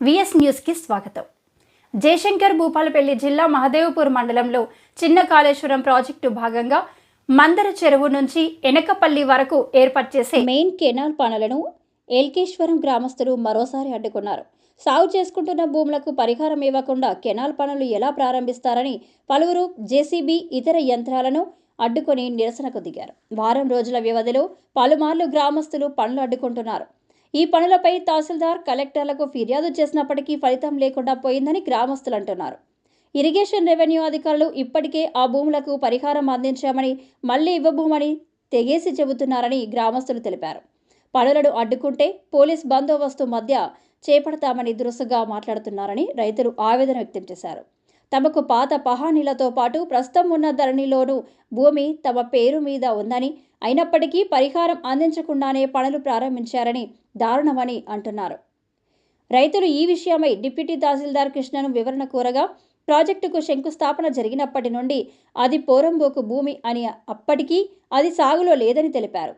VS న్యూస్కి స్వాగతం. జయశంకర్ భూపాలపల్లి జిల్లా మహదేవపూర్ మండలంలో చిన్న కాళేశ్వరం ప్రాజెక్టు భాగంగా మందర చెరువు నుంచి ఎనకపల్లి వరకు ఏర్పాటు చేసే మెయిన్ కెనాల్ పనులను ఏల్కేశ్వరం గ్రామస్తులు మరోసారి అడ్డుకున్నారు. సాగు చేసుకుంటున్న భూములకు పరిహారం ఇవ్వకుండా కెనాల్ పనులు ఎలా ప్రారంభిస్తారని పలువురు జేసీబీ ఇతర యంత్రాలను అడ్డుకొని నిరసనకు దిగారు. వారం రోజుల వ్యవధిలో పలుమార్లు గ్రామస్తులు పనులు అడ్డుకుంటున్నారు. ఈ పనులపై తహసీల్దార్ కలెక్టర్లకు ఫిర్యాదు చేసినప్పటికీ ఫలితం లేకుండా పోయిందని గ్రామస్తులు అంటున్నారు ఇరిగేషన్ రెవెన్యూ అధికారులు ఇప్పటికే ఆ భూములకు పరిహారం అందించామని మళ్ళీ ఇవ్వబోమని తెగేసి చెబుతున్నారని గ్రామస్తులు తెలిపారు. పనులను అడ్డుకుంటే పోలీస్ బందోబస్తు మధ్య చేపడతామని దురుసుగా మాట్లాడుతున్నారని రైతులు ఆవేదన వ్యక్తం చేశారు. తమకు పాత పహానీలతో పాటు ప్రస్తుతం ఉన్న ధరణిలోనూ భూమి తమ పేరు మీద ఉందని అయినప్పటికీ పరిహారం అందించకుండానే పనులు ప్రారంభించారని దారుణమని అంటున్నారు. రైతులు ఈ విషయమై డిప్యూటీ తహసీల్దార్ కృష్ణను వివరణ కోరగా ప్రాజెక్టుకు శంకుస్థాపన జరిగినప్పటి నుండి అది పోరంబోకు భూమి అని అప్పటికీ అది సాగులో లేదని తెలిపారు.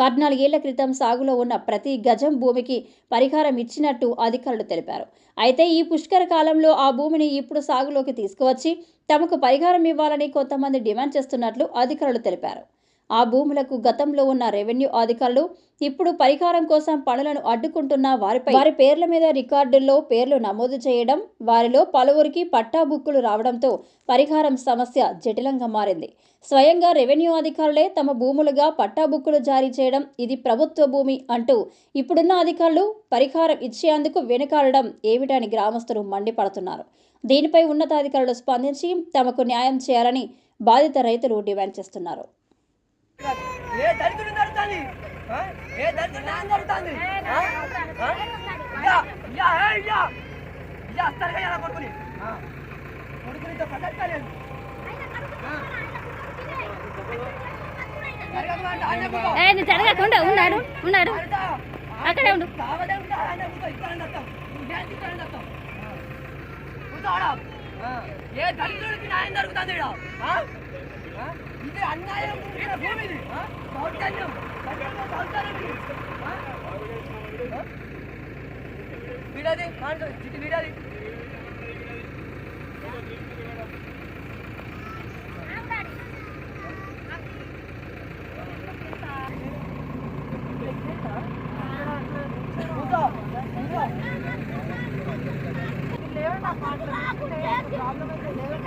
పద్నాలుగేళ్ళ క్రితం సాగులో ఉన్న ప్రతి గజం భూమికి పరిహారం ఇచ్చినట్టు అధికారులు తెలిపారు. అయితే ఈ పుష్కర కాలంలో ఆ భూమిని ఇప్పుడు సాగులోకి తీసుకువచ్చి తమకు పరిహారం ఇవ్వాలని కొంతమంది డిమాండ్ చేస్తున్నట్లు అధికారులు తెలిపారు. ఆ భూములకు గతంలో ఉన్న రెవెన్యూ అధికారులు ఇప్పుడు పరిహారం కోసం పనులను అడ్డుకుంటున్న వారిపై వారి పేర్ల మీద రికార్డుల్లో పేర్లు నమోదు చేయడం వారిలో పలువురికి పట్టా బుక్కులు రావడంతో పరిహారం సమస్య జటిలంగా మారింది. స్వయంగా రెవెన్యూ అధికారులే తమ భూములుగా పట్టా బుక్కులు జారీ చేయడం ఇది ప్రభుత్వ భూమి అంటూ ఇప్పుడున్న అధికారులు పరిహారం ఇచ్చేందుకు వెనుకాడడం ఏమిటని గ్రామస్తులు మండిపడుతున్నారు. దీనిపై ఉన్నతాధికారులు స్పందించి తమకు న్యాయం చేయాలని బాధిత రైతులు డిమాండ్ చేస్తున్నారు. ఏ దళితుడు నడుతుంది? ఏ దళితుడు న్యాయం జరుగుతుంది కదా కొడుకుని. కొడుకునితో ఏ జరగకుండా ఉన్నాడు ఉన్నాడు. అక్కడే ఉండు. 어? 이제 안 나요. 내가 보면이. 나 혼자 형. 나 혼자 나 혼자 형. 미라디 말도 지금 미라디. 레얼 다 가져가. 레얼 다 가져가.